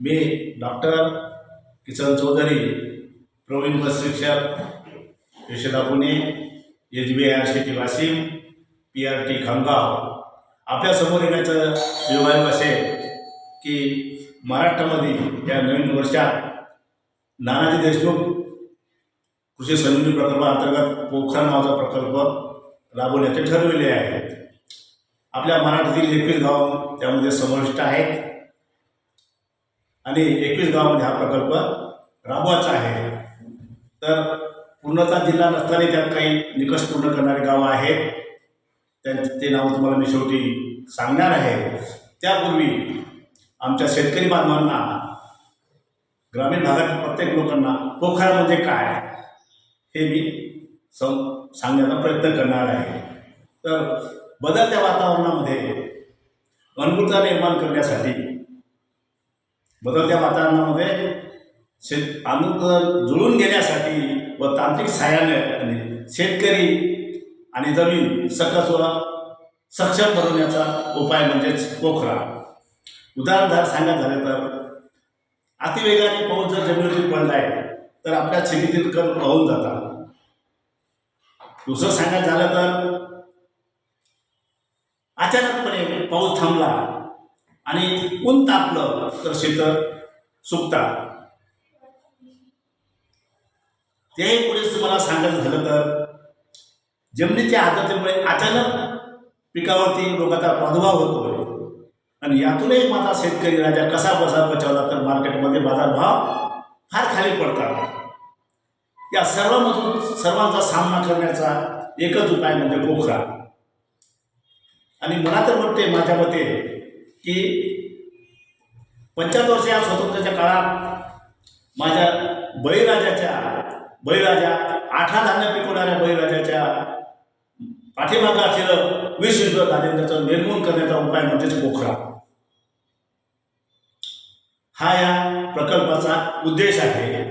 मी doctor Kisan Chaudhari Pravin बस शिक्षक Yashoda Pune H B I C T Washim P R T Khamgaon. आपल्यासमोर येण्याचं व्यवहारिक असेल की महाराष्ट्रामध्ये या नवीन वर्षात नानाजी देशमुख कृषी संजीवनी प्रकल्पाअंतर्गत पोखरा नावाचा प्रकल्प राबवण्याचे ठरविले आहे आपल्या मराठीतील एकवीस गाव त्यामध्ये समाविष्ट आहेत. आणि एकवीस गावामध्ये हा प्रकल्प राबवायचा आहे. तर पूर्णतः जिल्हा नसताना त्यात काही निकष पूर्ण करणारे गावं आहेत. त्यांचे ते नाव तुम्हाला मी शेवटी सांगणार आहे. त्यापूर्वी आमच्या शेतकरी बांधवांना ग्रामीण भागातील प्रत्येक लोकांना पोखरा म्हणजे काय हे मी सं सांगण्याचा प्रयत्न करणार आहे. तर बदलत्या वातावरणामध्ये अनुकूलता निर्माण करण्यासाठी बदलत्या वातावरणामध्ये शेत अनुकूल जुळून घेण्यासाठी व तांत्रिक सहाय्याने शेतकरी आणि जमीन सकस व सक्षम बनवण्याचा उपाय म्हणजेच पोखरा. उदाहरण सांगायचं झालं तर अतिवेगाने पाऊस जर जमिनीतून पडलाय तर आपल्या शेतीतील कण वाहून जातात. दुसरं सांगायचं झालं तर अचानकपणे पाऊस थांबला आणि ऊन तापलं तर शीतळ सुकतात. तेही पुढे तुम्हाला सांगायचं झालं तर जमिनीच्या आर्द्रतेमुळे अचानक पिकावरती रोगाचा प्रादुर्भाव होतोय. आणि यातूनही माझा शेतकरी राजा कसा बसा बचावला तर मार्केटमध्ये बाजारभाव फार खाली पडतात. या सर्वांमधून सर्वांचा सामना करण्याचा एकच उपाय म्हणजे पोखरा. आणि मला तर वाटते माझ्या मते की पंच्याहत्तर वर्ष या स्वातंत्र्याच्या काळात माझ्या बळीराजाच्या बळीराजा आठा धान्य पिकवणाऱ्या बळीराजाच्या पाठीमागं असलेलं विष युद्ध धान्याचं निर्मूलन करण्याचा उपाय म्हणजेच पोखरा. हा या प्रकल्पाचा उद्देश आहे.